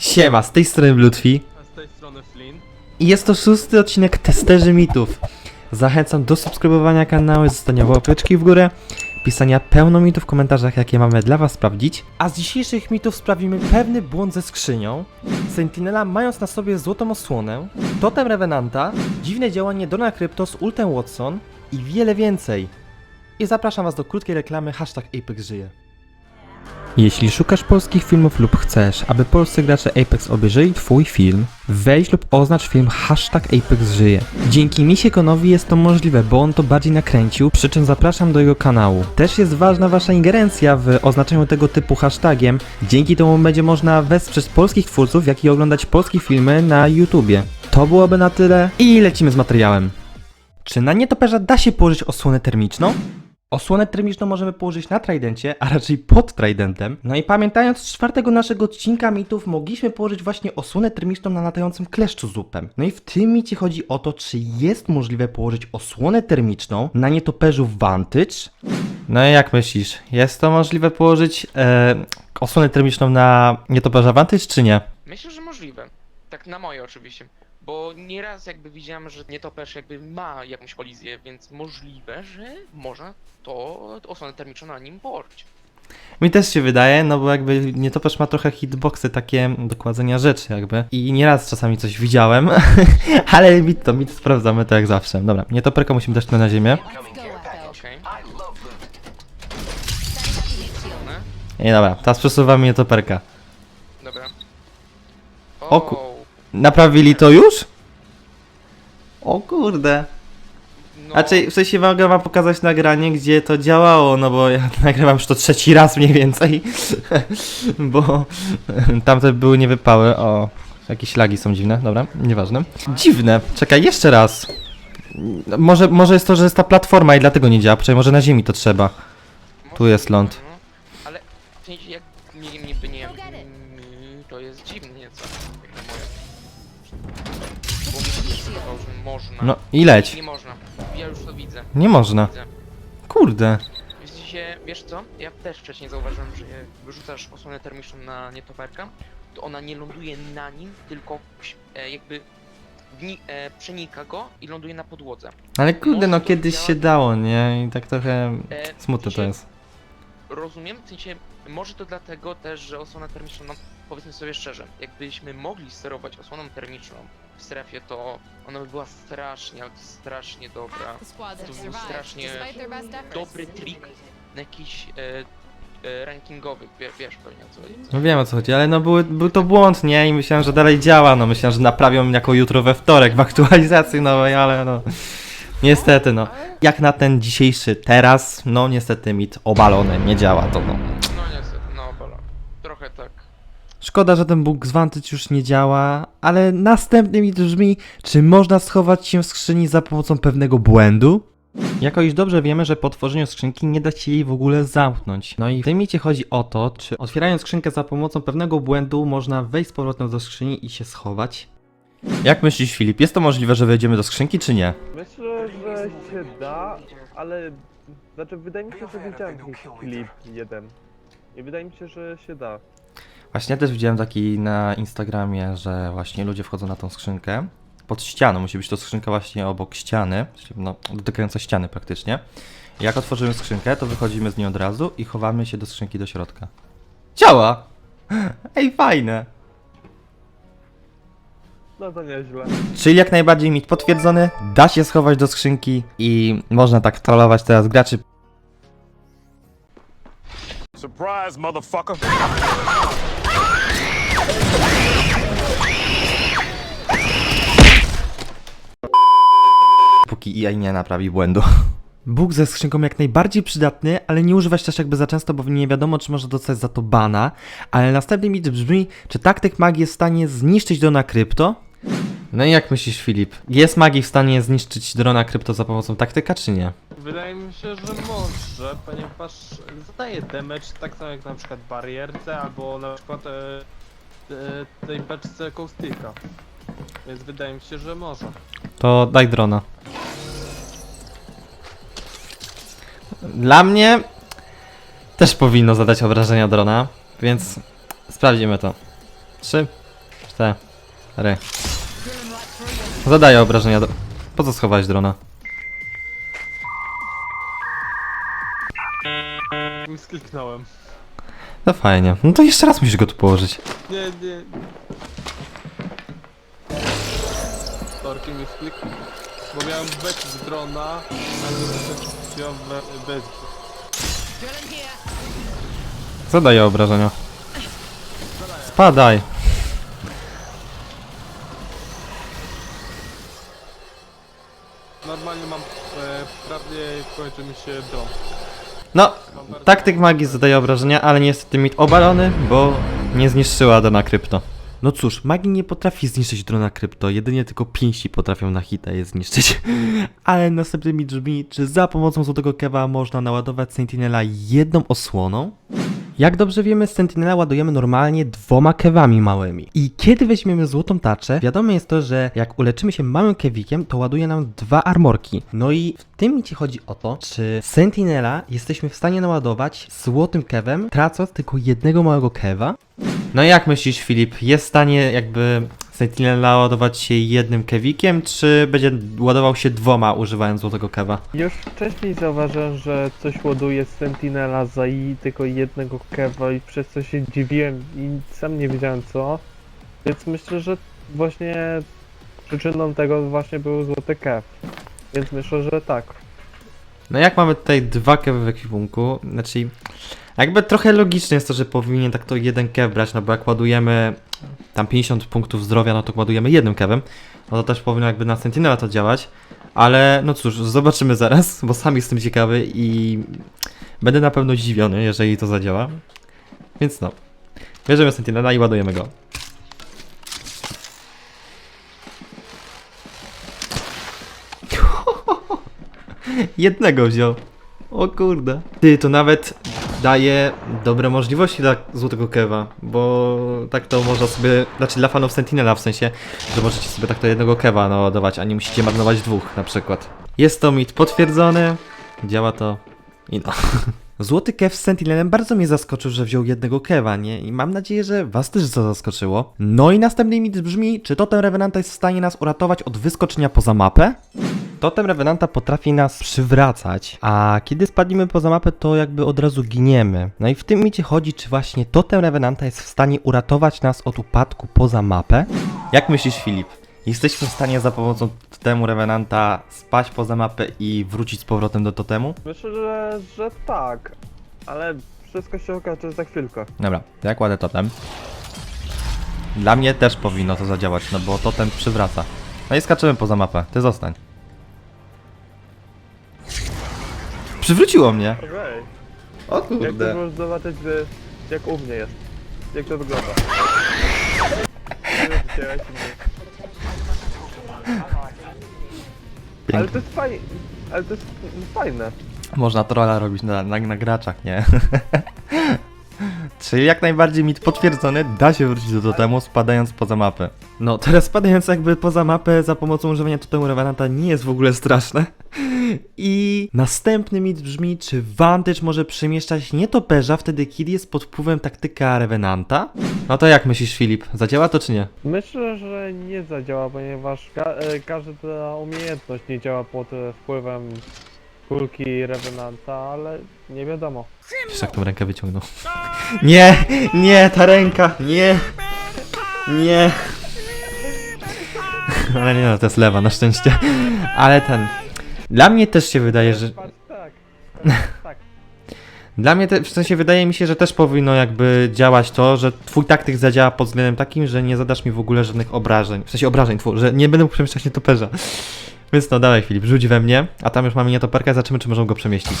Siema, z tej strony Lutfi A z tej strony Flynn. i jest to szósty odcinek Testerzy Mitów. Zachęcam do subskrybowania kanału, zostania łapeczki w górę, pisania pełno mitów w komentarzach, jakie mamy dla was sprawdzić. A z dzisiejszych mitów sprawimy pewny błąd ze skrzynią, Sentinela mając na sobie złotą osłonę, Totem Revenanta, dziwne działanie Dona Crypto z Ultem Watson i wiele więcej. I zapraszam was do krótkiej reklamy hashtag Apex żyje. Jeśli szukasz polskich filmów lub chcesz, aby polscy gracze Apex obejrzeli Twój film, wejdź lub oznacz film hashtag Apex żyje. Dzięki Misiekonowi jest to możliwe, bo on to bardziej nakręcił, przy czym zapraszam do jego kanału. Też jest ważna Wasza ingerencja w oznaczeniu tego typu hashtagiem, dzięki temu będzie można wesprzeć polskich twórców, jak i oglądać polskie filmy na YouTubie. To byłoby na tyle i lecimy z materiałem. Czy na nietoperza da się położyć osłonę termiczną? Osłonę termiczną możemy położyć na tridencie, a raczej pod tridentem. No i pamiętając z czwartego naszego odcinka mitów, mogliśmy położyć właśnie osłonę termiczną na latającym kleszczu zupem. No i w tym micie chodzi o to, czy jest możliwe położyć osłonę termiczną na nietoperzu Vantage. No i jak myślisz, jest to możliwe położyć e, osłonę termiczną na nietoperza Vantage, czy nie? Myślę, że możliwe. Tak na moje oczywiście. Bo nieraz jakby widziałem, że nietoperz jakby ma jakąś kolizję, więc możliwe, że można to osłonę termiczną na nim położyć. Mi też się wydaje, no bo jakby nietoperz ma trochę hitboxy takie do kładzenia rzeczy jakby. I nieraz czasami coś widziałem, ale mit to, mit sprawdzamy to jak zawsze. Dobra, nietoperka musimy dać tu na ziemię. I dobra, teraz przesuwamy nietoperka. Dobra. O ku- Naprawili to już? O kurde. no, Znaczy, w sensie mogę wam pokazać nagranie, gdzie to działało, no bo ja nagrywam już to trzeci raz mniej więcej, bo tamte były niewypały, o, jakieś lagi są dziwne, dobra, nieważne. Dziwne, czekaj, jeszcze raz. Może, może jest to, że jest ta platforma i dlatego nie działa, przecież może na ziemi to trzeba. może- tu jest ląd. no, Ale w sensie jak No i leć. Nie można. Ja już to widzę. Nie można. Widzę. Kurde. W sensie, wiesz co? Ja też wcześniej zauważyłem, że jak wyrzucasz osłonę termiczną na nietoperka, to ona nie ląduje na nim, tylko e, jakby wni- e, przenika go i ląduje na podłodze. Ale kurde, no Może to kiedyś działa- się dało, nie? I tak trochę E, smutne to jest. Rozumiem, w sensie, może to dlatego też, że osłona termiczna, no powiedzmy sobie szczerze, jakbyśmy mogli sterować osłoną termiczną w strefie, to ona by była strasznie, ale strasznie dobra. To był strasznie Dobry trik na jakiś e, e, rankingowy, wie, wiesz pewnie o co chodzi. No wiem o co chodzi, ale no były, był to błąd, nie? I myślałem, że dalej działa, no myślałem, że naprawią jako jutro we wtorek w aktualizacji nowej, ale no... Niestety, no. Jak na ten dzisiejszy teraz, no niestety mit obalony, nie działa to, no. No niestety, no bola. Trochę tak. Szkoda, że ten Bóg z Vantage już nie działa, ale następny mit brzmi, czy można schować się w skrzyni za pomocą pewnego błędu? Jako iż dobrze wiemy, że po otworzeniu skrzynki nie da się jej w ogóle zamknąć. No i w tym micie chodzi o to, czy otwierając skrzynkę za pomocą pewnego błędu można wejść z powrotem do skrzyni i się schować. Jak myślisz Filip, jest to możliwe, że wejdziemy do skrzynki czy nie? Myślę, że się da, ale... Znaczy, wydaje mi się, że widziałem jakiś klip jeden. I wydaje mi się, że się da. Właśnie ja też widziałem taki na Instagramie, że właśnie ludzie wchodzą na tą skrzynkę. Pod ścianą, musi być to skrzynka właśnie obok ściany, no, dotykająca ściany praktycznie. Jak otworzymy skrzynkę, to wychodzimy z niej od razu i chowamy się do skrzynki do środka. Działa! Ej, fajne! No to nieźle. Czyli jak najbardziej mit potwierdzony, da się schować do skrzynki i można tak trollować teraz graczy. Surprise, motherfucker. póki EA nie naprawi błędu. Bóg ze skrzynką jak najbardziej przydatny, ale nie używać też jakby za często, bo nie wiadomo, czy można dostać za to bana. Ale następny mit brzmi, czy taktyk magii jest w stanie zniszczyć drona krypto? No i jak myślisz, Filip? Jest magii w stanie zniszczyć drona krypto za pomocą taktyka, czy nie? Wydaje mi się, że może, ponieważ zadaje damage tak samo jak na przykład barierce, albo na przykład e, e, tej beczce Coastika. Więc wydaje mi się, że może. To daj drona. Dla mnie też powinno zadać obrażenia drona, więc sprawdzimy to. 3, Te. Zadaję obrażenia do... Po co schowałeś drona? Skliknąłem. No fajnie. No to jeszcze raz musisz go tu położyć. Nie, nie. Torki mi sklik. Bo miałem bek z drona, ale be- bez. Zadaję obrażenia. Spadaj. Prawie kończy mi się dom. No, taktyk magii zadaje obrażenia, ale niestety mit obalony, bo nie zniszczyła drona krypto. No cóż, magii nie potrafi zniszczyć drona krypto, jedynie tylko pięści potrafią na hita je zniszczyć. Ale następny mit brzmi, czy za pomocą złotego kewa można naładować Sentinela jedną osłoną? Jak dobrze wiemy, Sentinela ładujemy normalnie dwoma kewami małymi. I kiedy weźmiemy złotą taczę, wiadomo jest to, że jak uleczymy się małym kewikiem, to ładuje nam dwa armorki. No i w tym micie chodzi o to, czy Sentinela jesteśmy w stanie naładować złotym kewem, tracąc tylko jednego małego kewa? No jak myślisz, Filip, jest w stanie jakby Sentinela ładować się jednym kewikiem, czy będzie ładował się dwoma używając złotego kewa? Już wcześniej zauważyłem, że coś ładuje Sentinela za i tylko jednego kewa i przez co się dziwiłem i sam nie wiedziałem co. Więc myślę, że właśnie przyczyną tego właśnie był złoty kew. Więc myślę, że tak. No jak mamy tutaj dwa kewy w ekwipunku, znaczy jakby trochę logiczne jest to, że powinien tak to jeden kew brać, no bo jak ładujemy tam 50 punktów zdrowia, no to ładujemy jednym kewem, no to też powinno jakby na Sentinela to działać, ale no cóż, zobaczymy zaraz, bo sam jestem ciekawy i będę na pewno zdziwiony, jeżeli to zadziała, więc no, bierzemy Sentinela i ładujemy go. Jednego wziął. O kurde. Ty, to nawet daje dobre możliwości dla Złotego Kewa, bo tak to można sobie, znaczy dla fanów Sentinela w sensie, że możecie sobie tak to jednego Kewa naładować, a nie musicie marnować dwóch na przykład. Jest to mit potwierdzony, działa to i no. Złoty Kev z Sentinelem bardzo mnie zaskoczył, że wziął jednego Keva, nie? I mam nadzieję, że was też to zaskoczyło. No i następny mit brzmi, czy totem Revenanta jest w stanie nas uratować od wyskoczenia poza mapę? Totem Revenanta potrafi nas przywracać, a kiedy spadniemy poza mapę, to jakby od razu giniemy. No i w tym micie chodzi, czy właśnie Totem Revenanta jest w stanie uratować nas od upadku poza mapę? Jak myślisz, Filip? Jesteśmy w stanie za pomocą totemu Revenanta spaść poza mapę i wrócić z powrotem do totemu? Myślę, że, że tak. Ale wszystko się okaże za chwilkę. Dobra, to ja kładę totem. Dla mnie też powinno to zadziałać, no bo totem przywraca. No i skaczymy poza mapę, ty zostań. Przywróciło mnie! Okej. O Jak to kurde. możesz zobaczyć, że jak u mnie jest. Jak to wygląda. Nie mnie. Ale to jest fajne. Ale to jest fajne. Można trolla robić na, na, na graczach, nie? Czyli jak najbardziej mit potwierdzony, da się wrócić do totemu spadając poza mapę. No, teraz spadając jakby poza mapę za pomocą używania totemu Revenanta nie jest w ogóle straszne. I następny mit brzmi, czy Vantage może przemieszczać nietoperza wtedy, kiedy jest pod wpływem taktyka Revenanta? No to jak myślisz, Filip? Zadziała to czy nie? Myślę, że nie zadziała, ponieważ ka e, każda umiejętność nie działa pod e, wpływem kulki Revenanta, ale nie wiadomo. Wiesz jak tą rękę wyciągnął? Nie! Nie, ta ręka! Nie! Nie! Ale nie no, to jest lewa, na szczęście. Ale ten... Dla mnie też się wydaje, że... Tak. tak. Dla mnie, te, w sensie wydaje mi się, że też powinno jakby działać to, że twój taktyk zadziała pod względem takim, że nie zadasz mi w ogóle żadnych obrażeń. W sensie obrażeń, twój, że nie będę mógł przemieszczać nietoperza. Więc no, dawaj Filip, rzuć we mnie, a tam już mamy nietoperkę, zobaczymy czy możemy go przemieścić.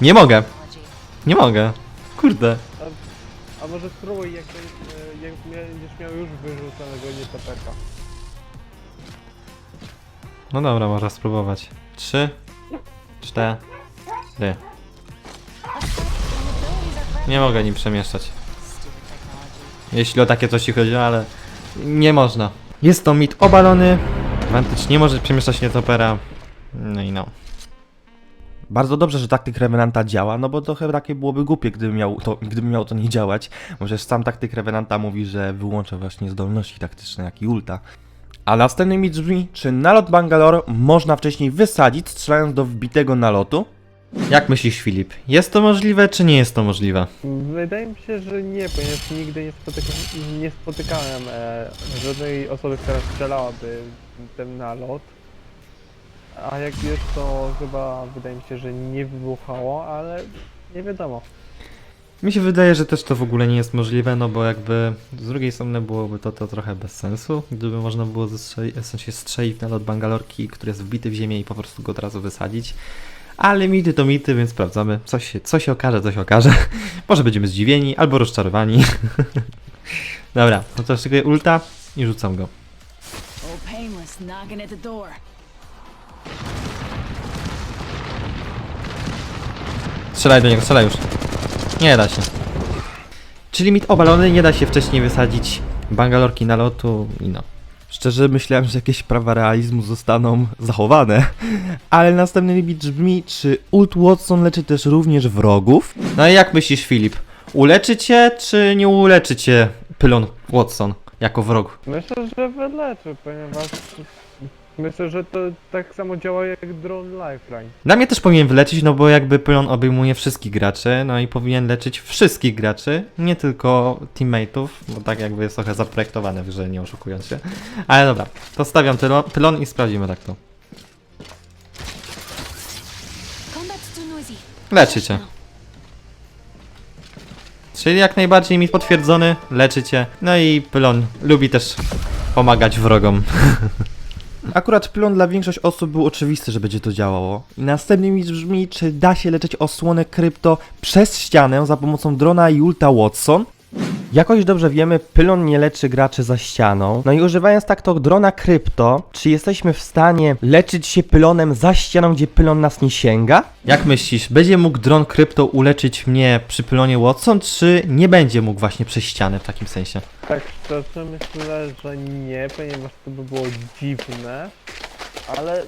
Nie mogę, nie mogę. Kurde. A może spróbuj, jak, e, jak będziesz miał już wyrzuconego nietoperka. No dobra, można spróbować. Trzy, cztery. Nie mogę nim przemieszczać. Jeśli o takie coś ci chodzi, ale nie można. Jest to mit obalony. Vantage nie może przemieszczać nietopera. No i no. Bardzo dobrze, że taktyk Revenanta działa, no bo trochę takie byłoby głupie, gdyby miał to, gdyby miał to nie działać. Przecież sam taktyk Revenanta mówi, że wyłącza właśnie zdolności taktyczne, jak i ulta. A następnymi brzmi, czy nalot Bangalore można wcześniej wysadzić, strzelając do wbitego nalotu? Jak myślisz, Filip? Jest to możliwe, czy nie jest to możliwe? Wydaje mi się, że nie, ponieważ nigdy nie, nie spotykałem e, żadnej osoby, która strzelałaby ten nalot. A jak wiesz, to chyba wydaje mi się, że nie wybuchało, ale nie wiadomo. Mi się wydaje, że też to w ogóle nie jest możliwe, no bo jakby z drugiej strony byłoby to, to trochę bez sensu, gdyby można było zestrzelić, w sensie strzelić nalot Bangalorki, który jest wbity w ziemię i po prostu go od razu wysadzić. Ale mity to mity, więc sprawdzamy. Coś się, co się okaże, to się okaże. Może będziemy zdziwieni albo rozczarowani. Dobra, no to szykuję ulta i rzucam go. Strzelaj do niego, strzelaj już. Nie da się. Czyli mit obalony, nie da się wcześniej wysadzić Bangalorki nalotu i no. Szczerze myślałem, że jakieś prawa realizmu zostaną zachowane, ale następny limit brzmi, czy Ult Watson leczy też również wrogów? No i jak myślisz Filip? Uleczy cię, czy nie uleczy cię Pylon Watson jako wrog? Myślę, że wyleczy, ponieważ myślę, że to tak samo działa jak Drone Lifeline. Dla mnie też powinien wyleczyć, no bo jakby Pylon obejmuje wszystkich graczy, no i powinien leczyć wszystkich graczy, nie tylko teammateów, bo tak jakby jest trochę zaprojektowane w grze, nie oszukując się. Ale dobra, to stawiam tylon, pylon i sprawdzimy tak to. Combat's too noisy. Leczy cię. Czyli jak najbardziej mi potwierdzony, leczy cię. No i Pylon lubi też pomagać wrogom. Akurat Pylon dla większości osób był oczywisty, że będzie to działało. I następny mi brzmi, czy da się leczyć osłonę krypto przez ścianę za pomocą drona i ulta Watson? Jak już dobrze wiemy, pylon nie leczy graczy za ścianą. No i używając tak to drona krypto, czy jesteśmy w stanie leczyć się pylonem za ścianą, gdzie pylon nas nie sięga? Jak myślisz, będzie mógł dron krypto uleczyć mnie przy pylonie Watson, czy nie będzie mógł właśnie przez ścianę w takim sensie? Tak szczerze myślę, że nie, ponieważ to by było dziwne, ale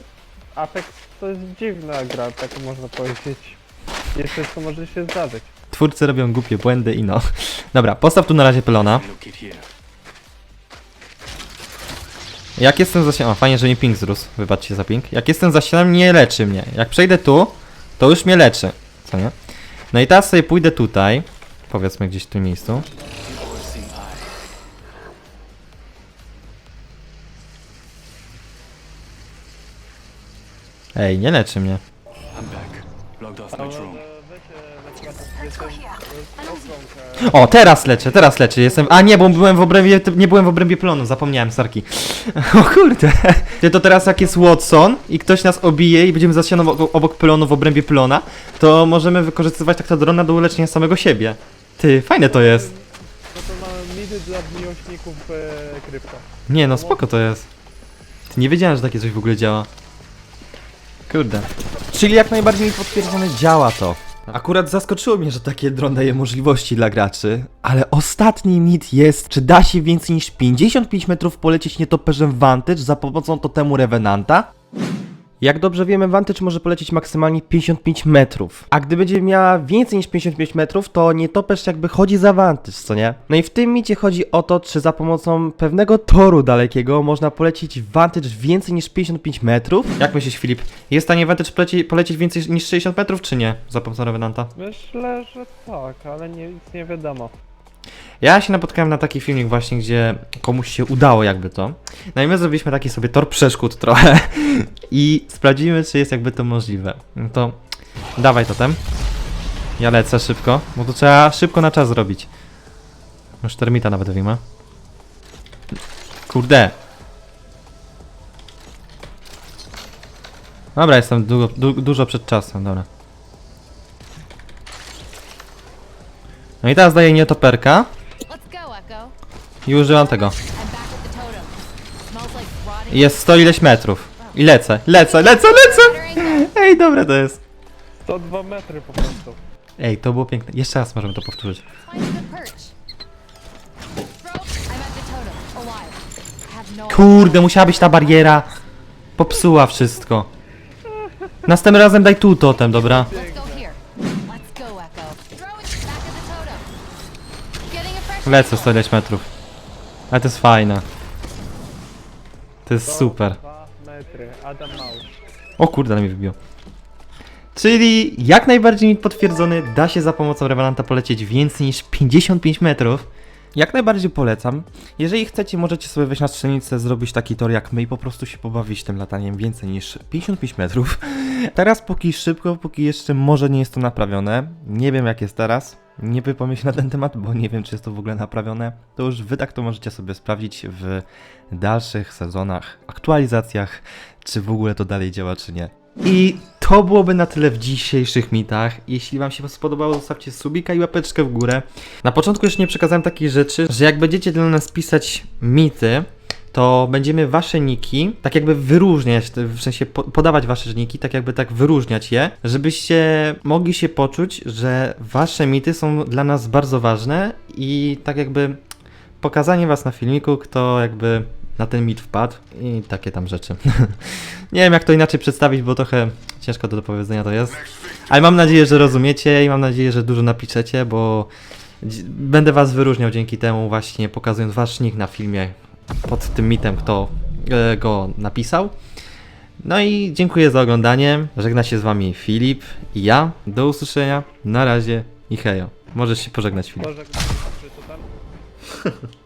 Apex to jest dziwna gra, tak można powiedzieć. Jeszcze co może się zdarzyć. Twórcy robią głupie błędy i no. Dobra, postaw tu na razie pylona. Jak jestem za ścianą, fajnie, że mi ping zrósł, wybaczcie za ping. Jak jestem za nie leczy mnie. Jak przejdę tu, to już mnie leczy, co nie? No i teraz sobie pójdę tutaj, powiedzmy gdzieś w tym miejscu. Ej, nie leczy mnie. Okrąg, e, O, teraz leczę, teraz leczę. Jestem. A nie, bo byłem w obrębie. Nie byłem w obrębie plonu, zapomniałem, Sarki. O kurde. Ty to teraz jak jest Watson i ktoś nas obije i będziemy za ścianą obok, pylonu w obrębie plona, to możemy wykorzystywać tak to drona do uleczenia samego siebie. Ty, fajne to jest. no to mamy midy dla miłośników e, krypto. Nie no, spoko to jest. Ty nie wiedziałem, że takie coś w ogóle działa. Kurde. Czyli jak najbardziej mi potwierdzone działa to. Akurat zaskoczyło mnie, że takie dron daje możliwości dla graczy, ale ostatni mit jest, czy da się więcej niż 55 metrów polecieć nietoperzem Vantage za pomocą totemu Revenanta? Jak dobrze wiemy, Vantage może polecieć maksymalnie 55 metrów. A gdy będzie miała więcej niż 55 metrów, to nietoperz jakby chodzi za Vantage, co nie? No i w tym micie chodzi o to, czy za pomocą pewnego toru dalekiego można polecieć Vantage więcej niż 55 metrów? Jak myślisz, Filip? Jest w stanie Vantage poleci polecieć więcej niż 60 metrów, czy nie? Za pomocą Revenanta? Myślę, że tak, ale nie, nic nie wiadomo. Ja się napotkałem na taki filmik właśnie, gdzie komuś się udało jakby to. No i my zrobiliśmy taki sobie tor przeszkód trochę i sprawdzimy, czy jest jakby to możliwe. No to dawaj totem. Ja lecę szybko, bo to trzeba szybko na czas zrobić. Już termita nawet wyjmę. Kurde. Dobra, jestem du du dużo przed czasem, dobra. No i teraz daję nietoperka i używam tego. Jest 100 ileś metrów. I lecę, lecę, lecę, lecę! Ej, dobre to jest. 102 metry po prostu. Ej, to było piękne. Jeszcze raz możemy to powtórzyć. Kurde, musiała być ta bariera. Popsuła wszystko. Następnym razem daj tu totem, dobra? Lecę angle. 110 metrów. Ale to jest fajne. To jest super. 2 metry, Adam. O kurde, ale mi wybiło. Czyli jak najbardziej potwierdzony, da się za pomocą Revenanta polecieć więcej niż 55 metrów. Jak najbardziej polecam. Jeżeli chcecie, możecie sobie wejść na strzelnicę, zrobić taki tor jak my i po prostu się pobawić tym lataniem więcej niż 55 metrów. Teraz póki szybko, póki jeszcze może nie jest to naprawione. Nie wiem jak jest teraz. Nie wypowiem się na ten temat, bo nie wiem czy jest to w ogóle naprawione. To już wy tak to możecie sobie sprawdzić w dalszych sezonach, aktualizacjach, czy w ogóle to dalej działa, czy nie. I to byłoby na tyle w dzisiejszych mitach. Jeśli Wam się spodobało, zostawcie subika i łapeczkę w górę. Na początku jeszcze nie przekazałem takiej rzeczy, że jak będziecie dla nas pisać mity, to będziemy wasze niki tak jakby wyróżniać, w sensie po- podawać wasze niki, tak jakby tak wyróżniać je, żebyście mogli się poczuć, że wasze mity są dla nas bardzo ważne i tak jakby pokazanie was na filmiku, kto jakby na ten mit wpadł i takie tam rzeczy. Nie wiem jak to inaczej przedstawić, bo trochę ciężko do powiedzenia to jest. Ale mam nadzieję, że rozumiecie i mam nadzieję, że dużo napiszecie, bo będę was wyróżniał dzięki temu właśnie pokazując wasz nick na filmie pod tym mitem, kto e, go napisał. No i dziękuję za oglądanie. Żegna się z wami Filip i ja. Do usłyszenia. Na razie i hejo. Możesz się pożegnać Filip. Przeczytam?